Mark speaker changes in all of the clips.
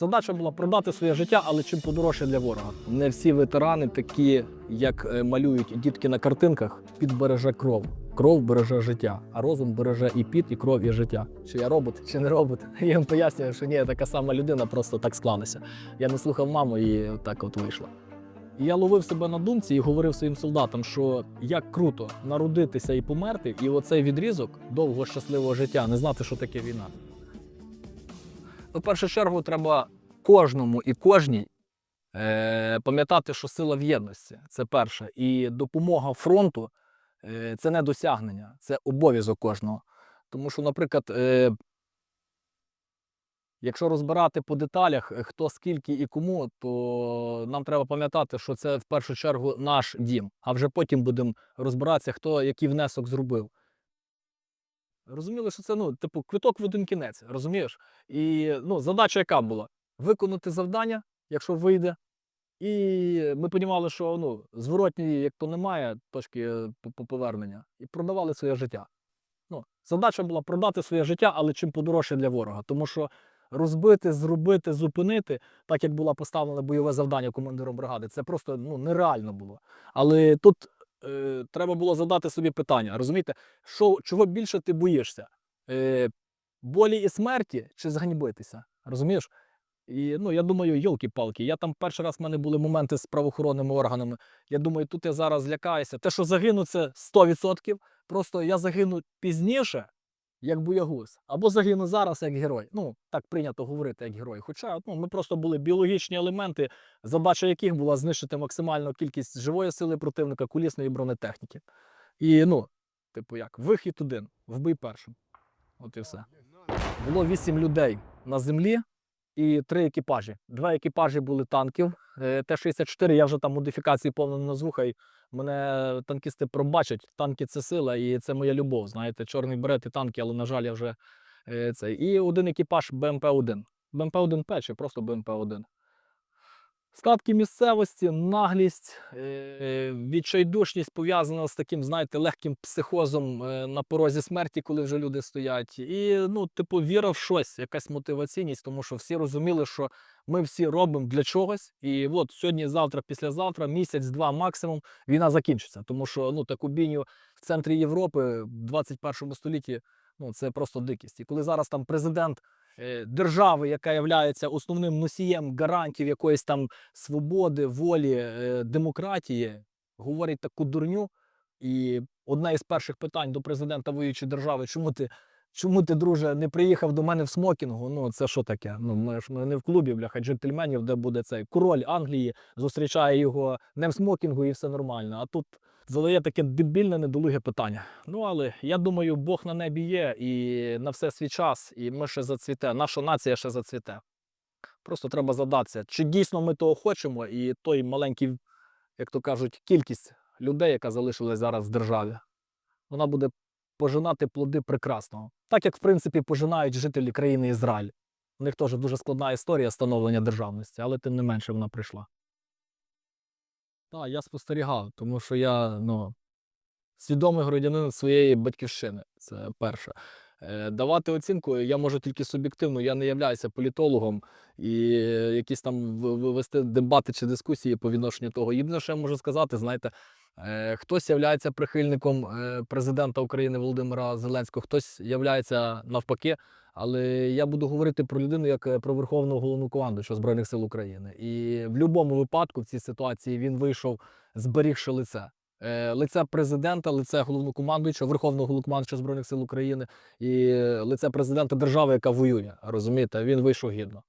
Speaker 1: Задача була продати своє життя, але чим подорожче для ворога. Не всі ветерани такі, як е, малюють дітки на картинках, підбереже кров. Кров береже життя, а розум береже і піт, і кров, і життя. Чи я робот, чи не робот? Я їм пояснюю, що ні, я така сама людина, просто так склалася. Я не слухав маму, і так от вийшло. Я ловив себе на думці і говорив своїм солдатам, що як круто народитися і померти, і оцей відрізок довго щасливого життя, не знати, що таке війна. В першу чергу треба кожному і кожній е, пам'ятати, що сила в єдності це перше. І допомога фронту е, це не досягнення, це обов'язок кожного. Тому що, наприклад, е, якщо розбирати по деталях, е, хто скільки і кому, то нам треба пам'ятати, що це в першу чергу наш дім, а вже потім будемо розбиратися, хто який внесок зробив. Розуміли, що це ну, типу, квиток в один кінець, розумієш? І ну, задача яка була? Виконати завдання, якщо вийде. І ми розуміли, що ну, зворотньої, як то немає, точки по- по- повернення, і продавали своє життя. Ну, задача була продати своє життя, але чим подорожче для ворога. Тому що розбити, зробити, зупинити, так як було поставлене бойове завдання командиром бригади, це просто ну, нереально було. Але тут е, треба було задати собі питання, розумієте, що, чого більше ти боїшся? Е, болі і смерті чи зганьбитися? Розумієш? І ну, я думаю, йолки-палки. Я там перший раз в мене були моменти з правоохоронними органами. Я думаю, тут я зараз злякаюся. Те, що загину, це 100%. Просто я загину пізніше, як боягуз, або загину зараз як герой. Ну, так прийнято говорити як герой. Хоча ну, ми просто були біологічні елементи, задача яких була знищити максимальну кількість живої сили противника, кулісної бронетехніки. І ну, типу як, вихід один, вбий першим. От і все. Було вісім людей на землі і три екіпажі. Два екіпажі були танків. Е, Т-64, я вже там модифікації повно назву, хай мене танкісти пробачать. Танки це сила і це моя любов. Знаєте, чорний берет і танки, але, на жаль, я вже це. цей. І один екіпаж БМП-1. БМП-1П чи просто БМП-1. Статки місцевості, наглість, е, відчайдушність пов'язана з таким, знаєте, легким психозом е, на порозі смерті, коли вже люди стоять. І, ну, типу, віра в щось, якась мотиваційність, тому що всі розуміли, що ми всі робимо для чогось. І от сьогодні, завтра, післязавтра, місяць-два максимум, війна закінчиться. Тому що ну, таку бійню в центрі Європи в 21 столітті ну, це просто дикість. І коли зараз там президент держави, яка є основним носієм гарантів якоїсь там свободи, волі, е, демократії, говорить таку дурню. І одне із перших питань до президента воюючої держави, чому ти, чому ти, друже, не приїхав до мене в смокінгу? Ну, це що таке? Ну, ми ж ми не в клубі, бляха, джентльменів, де буде цей король Англії, зустрічає його не в смокінгу і все нормально. А тут задає таке дебільне, недолуге питання. Ну, але я думаю, Бог на небі є і на все свій час, і ми ще зацвіте, наша нація ще зацвіте. Просто треба задатися, чи дійсно ми того хочемо, і той маленький, як то кажуть, кількість людей, яка залишилась зараз в державі, вона буде пожинати плоди прекрасного. Так як, в принципі, пожинають жителі країни Ізраїль. У них теж дуже складна історія становлення державності, але тим не менше вона прийшла. Так, я спостерігав, тому що я ну, свідомий громадянин своєї батьківщини. Це перше. Е, Давати оцінку я можу тільки суб'єктивно, я не являюся політологом і якісь там вести дебати чи дискусії по відношенню того. Єдине, що я можу сказати, знаєте, хтось являється прихильником е, президента України Володимира Зеленського, хтось являється навпаки. Але я буду говорити про людину як е, про верховного головнокомандуюча Збройних сил України. І в будь-якому випадку в цій ситуації він вийшов, зберігши лице. Е, Лице президента, лице головнокомандуючого, верховного головнокомандуюча Збройних сил України і е, лице президента держави, яка воює. Розумієте, він вийшов гідно.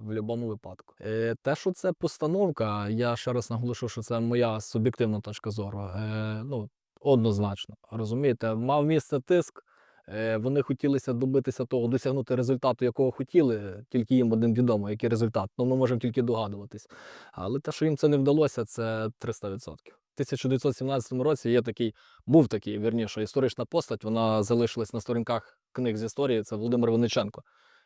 Speaker 1: В будь-якому випадку. Е, те, що це постановка, я ще раз наголошу, що це моя суб'єктивна точка зору. Е, ну, однозначно. Розумієте, мав місце тиск. Е, Вони хотілося добитися того, досягнути результату, якого хотіли, тільки їм один відомо, який результат. Ну, ми можемо тільки догадуватись. Але те, що їм це не вдалося, це 300%. В 1917 році є такий, був такий, вірніше, історична постать, вона залишилась на сторінках книг з історії, це Володимир Винниченко.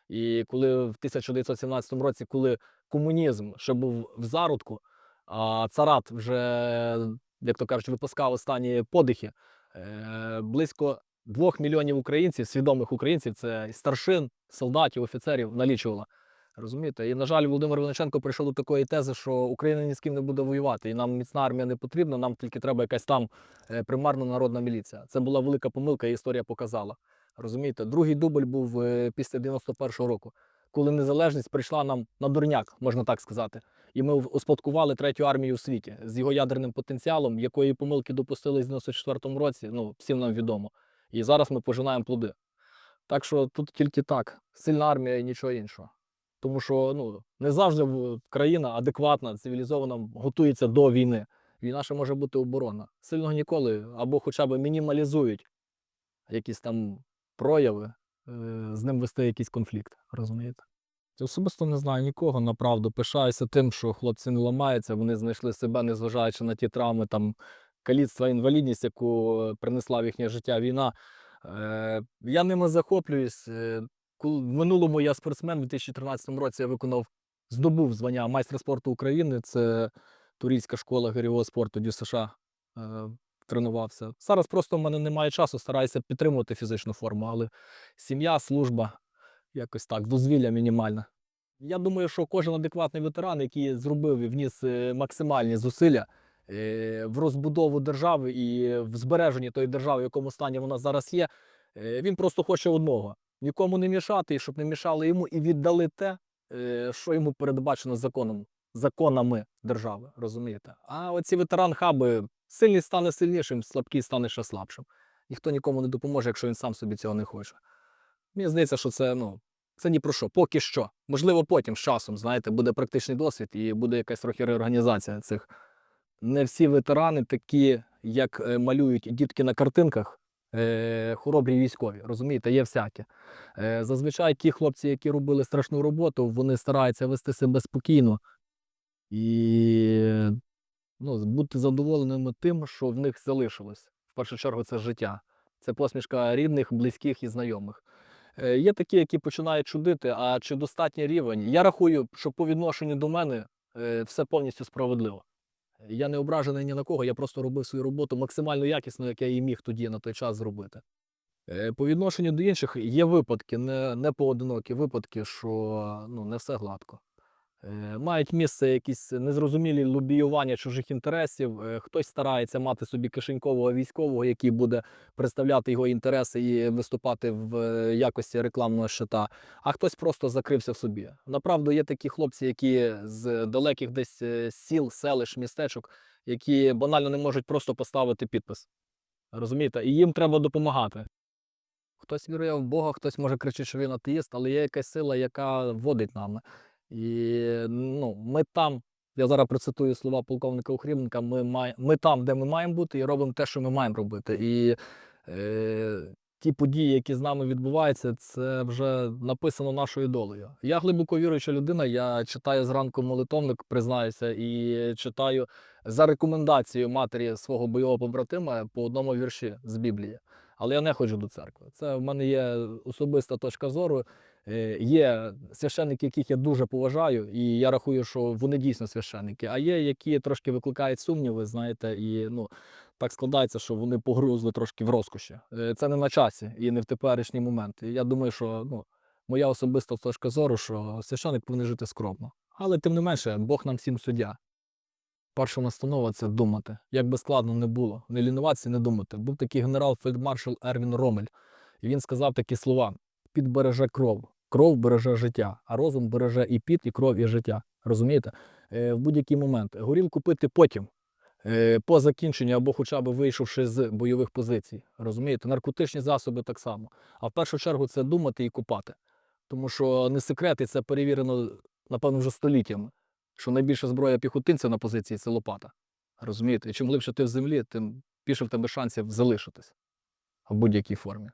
Speaker 1: І коли в 1917 році, коли комунізм ще був в зародку, а царат вже, як то кажуть, випускав останні подихи, е, близько двох мільйонів українців, свідомих українців, це старшин, солдатів, офіцерів налічувала. Розумієте? І, на жаль, Володимир Винниченко прийшов до такої тези, що Україна ні з ким не буде воювати, і нам міцна армія не потрібна, нам тільки треба якась там е, примарна народна міліція. Це була велика помилка, і історія показала. Розумієте, другий дубль був е, після 91-го року, коли незалежність прийшла нам на дурняк, можна так сказати. І ми успадкували третю армію у світі з його ядерним потенціалом, якої помилки допустили в 94-му році, ну, всім нам відомо. І зараз ми пожинаємо плоди. Так що тут тільки так, сильна армія і нічого іншого. Тому що ну, не завжди країна адекватна, цивілізована, готується до війни. Війна ще може бути оборона. Сильного ніколи, або хоча б мінімалізують якісь там прояви, е, з ним вести якийсь конфлікт. Розумієте? Особисто не знаю нікого, направду. Пишаюся тим, що хлопці не ламаються, вони знайшли себе, незважаючи на ті травми, там, каліцтва, інвалідність, яку е, принесла в їхнє життя війна. Е, я ними захоплююсь. В минулому я спортсмен, у 2013 році я виконав, здобув звання майстра спорту України. Це турійська школа гирьового спорту Дю США. Тренувався. Зараз просто в мене немає часу, стараюся підтримувати фізичну форму, але сім'я, служба, якось так, дозвілля мінімальне. Я думаю, що кожен адекватний ветеран, який зробив і вніс е, максимальні зусилля е, в розбудову держави і в збереженні тої держави, в якому стані вона зараз є, е, він просто хоче одного: нікому не мішати, щоб не мішали йому, і віддали те, що йому передбачено законом, законами держави. Розумієте? А оці ветеран-хаби сильний стане сильнішим, слабкий стане ще слабшим. Ніхто нікому не допоможе, якщо він сам собі цього не хоче. Мені здається, що це ну, це ні про що, поки що. Можливо, потім з часом, знаєте, буде практичний досвід і буде якась трохи реорганізація цих. Не всі ветерани такі, як е, малюють дітки на картинках, е, хоробрі військові. Розумієте, є всякі. Е, зазвичай ті хлопці, які робили страшну роботу, вони стараються вести себе спокійно і ну, бути задоволеними тим, що в них залишилось. В першу чергу, це життя. Це посмішка рідних, близьких і знайомих. Е, Є такі, які починають чудити, а чи достатній рівень? Я рахую, що по відношенню до мене е, все повністю справедливо. Я не ображений ні на кого, я просто робив свою роботу максимально якісно, як я її міг тоді на той час зробити. Е, По відношенню до інших є випадки, не, не поодинокі випадки, що ну, не все гладко. Е, Мають місце якісь незрозумілі лобіювання чужих інтересів. Е, Хтось старається мати собі кишенькового військового, який буде представляти його інтереси і виступати в е, якості рекламного щита, а хтось просто закрився в собі. Направду є такі хлопці, які з далеких десь сіл, селищ, містечок, які банально не можуть просто поставити підпис. Розумієте? І їм треба допомагати. Хтось вірує в Бога, хтось може кричати, що він атеїст, але є якась сила, яка водить нами. І ну, ми там, я зараз процитую слова полковника Охрібника, ми, має, ми там, де ми маємо бути, і робимо те, що ми маємо робити. І е, ті події, які з нами відбуваються, це вже написано нашою долею. Я глибоко віруюча людина, я читаю зранку молитовник, признаюся, і читаю за рекомендацією матері свого бойового побратима по одному вірші з Біблії. Але я не ходжу до церкви. Це в мене є особиста точка зору. Е, Є священники, яких я дуже поважаю, і я рахую, що вони дійсно священники. А є, які трошки викликають сумніви, знаєте, і ну так складається, що вони погрузли трошки в розкоші. Е, Це не на часі і не в теперішній момент. І я думаю, що ну, моя особиста точка зору, що священик повинен жити скромно. Але тим не менше, Бог нам всім суддя. Перша настанова це думати. Як би складно не було, не лінуватися, не думати. Був такий генерал-фельдмаршал Ервін Ромель, і він сказав такі слова: під береже кров, кров береже життя, а розум береже і під, і кров, і життя. Розумієте? Е, в будь-який момент. Горілку пити потім, е, по закінченню або хоча б вийшовши з бойових позицій. Розумієте? Наркотичні засоби так само. А в першу чергу це думати і купати. Тому що не секрет, і це перевірено, напевно, вже століттями що найбільша зброя піхотинця на позиції це лопата. Розумієте? І чим глибше ти в землі, тим більше в тебе шансів залишитись в будь-якій формі.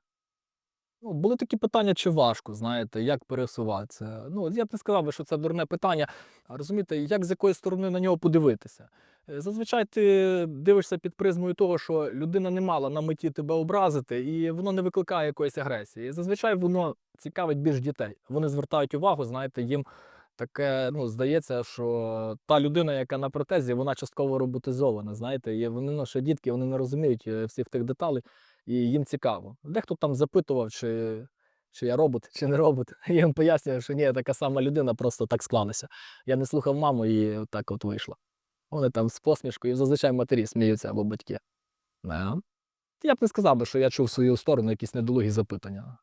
Speaker 1: Ну, були такі питання, чи важко, знаєте, як пересуватися. Ну, я б не сказав що це дурне питання. А розумієте, як з якої сторони на нього подивитися? Е, Зазвичай ти дивишся під призмою того, що людина не мала на меті тебе образити, і воно не викликає якоїсь агресії. Зазвичай воно цікавить більш дітей. Вони звертають увагу, знаєте, їм таке, ну, здається, що та людина, яка на протезі, вона частково роботизована. Знаєте, і вони ну, ще дітки, вони не розуміють е, всіх тих деталей, і їм цікаво. Дехто там запитував, чи що я робот чи не робот. Я їм пояснюю, що ні, я така сама людина, просто так склалася. Я не слухав маму і так от вийшло. Вони там з посмішкою, зазвичай матері сміються або батьки. Да. Я б не сказав би, що я чув в свою сторону якісь недолугі запитання.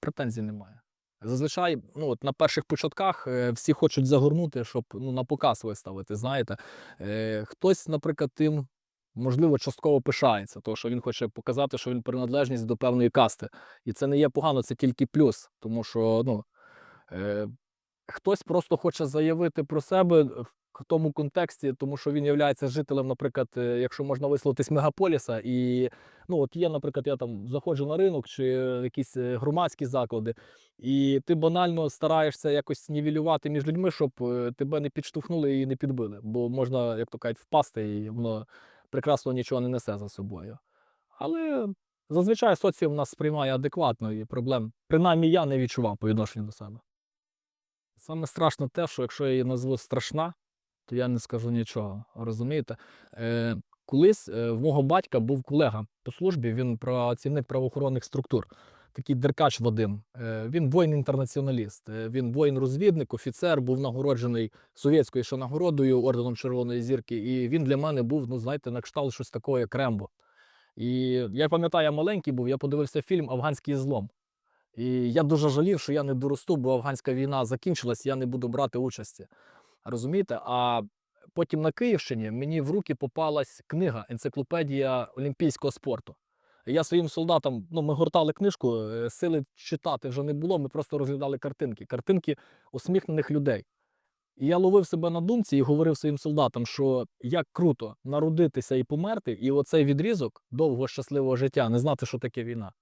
Speaker 1: Претензій немає. Зазвичай, ну от на перших початках е, всі хочуть загорнути, щоб ну, на показ виставити. Знаєте, е, хтось, наприклад, тим, можливо, частково пишається, тому що він хоче показати, що він приналежність до певної касти. І це не є погано, це тільки плюс. Тому що ну, е, хтось просто хоче заявити про себе в тому контексті, тому що він є жителем, наприклад, е, якщо можна висловитись мегаполіса, і ну от є, наприклад, я там заходжу на ринок чи якісь е, громадські заклади, і ти банально стараєшся якось нівелювати між людьми, щоб е, тебе не підштовхнули і не підбили. Бо можна, як то кажуть, впасти, і воно прекрасно нічого не несе за собою. Але зазвичай соціум нас сприймає адекватно і проблем, принаймні я не відчував по відношенню до себе. Саме страшно те, що якщо я її назву страшна, то я не скажу нічого. Розумієте? Е, колись е, в мого батька був колега по службі, він працівник правоохоронних структур, такий Деркач Вадим. Е, він воїн-інтернаціоналіст, е, він воїн-розвідник, офіцер, був нагороджений совєтською ще нагородою орденом Червоної зірки. І він для мене був, ну знаєте, на кшталт щось такого, як Рембо. І я пам'ятаю, я маленький був, я подивився фільм Афганський злом. І я дуже жалів, що я не доросту, бо афганська війна закінчилась, я не буду брати участі. Розумієте? А потім на Київщині мені в руки попалась книга Енциклопедія олімпійського спорту. Я своїм солдатам, ну, ми гортали книжку, е, сили читати вже не було, ми просто розглядали картинки. Картинки усміхнених людей. І я ловив себе на думці і говорив своїм солдатам, що як круто народитися і померти, і оцей відрізок довгого щасливого життя, не знати, що таке війна.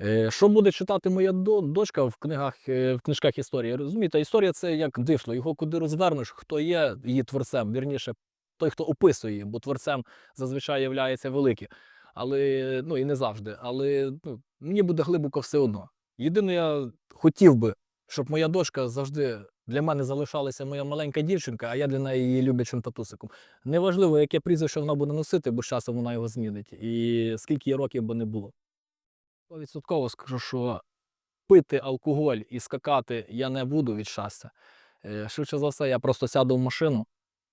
Speaker 1: Е, Що буде читати моя дочка в книгах, е, в книжках історії? Розумієте, історія це як дишло. Його куди розвернеш, хто є її творцем, вірніше, той, хто описує її, бо творцем зазвичай являється великий. Але ну і не завжди. Але ну, мені буде глибоко все одно. Єдине, я хотів би, щоб моя дочка завжди для мене залишалася моя маленька дівчинка, а я для неї її люблячим татусиком. Неважливо, яке прізвище вона буде носити, бо з часом вона його змінить. І скільки років би не було. Відсотково скажу, що пити алкоголь і скакати я не буду від щастя. Е, Швидше за все, я просто сяду в машину,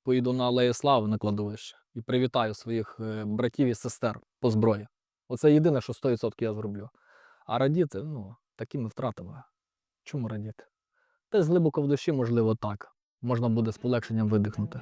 Speaker 1: поїду на Алею Слави на кладовище і привітаю своїх е, братів і сестер по зброї. Оце єдине, що 100% я зроблю. А радіти, ну, такими втратами. Чому радіти? Десь глибоко в душі, можливо, так. Можна буде з полегшенням видихнути.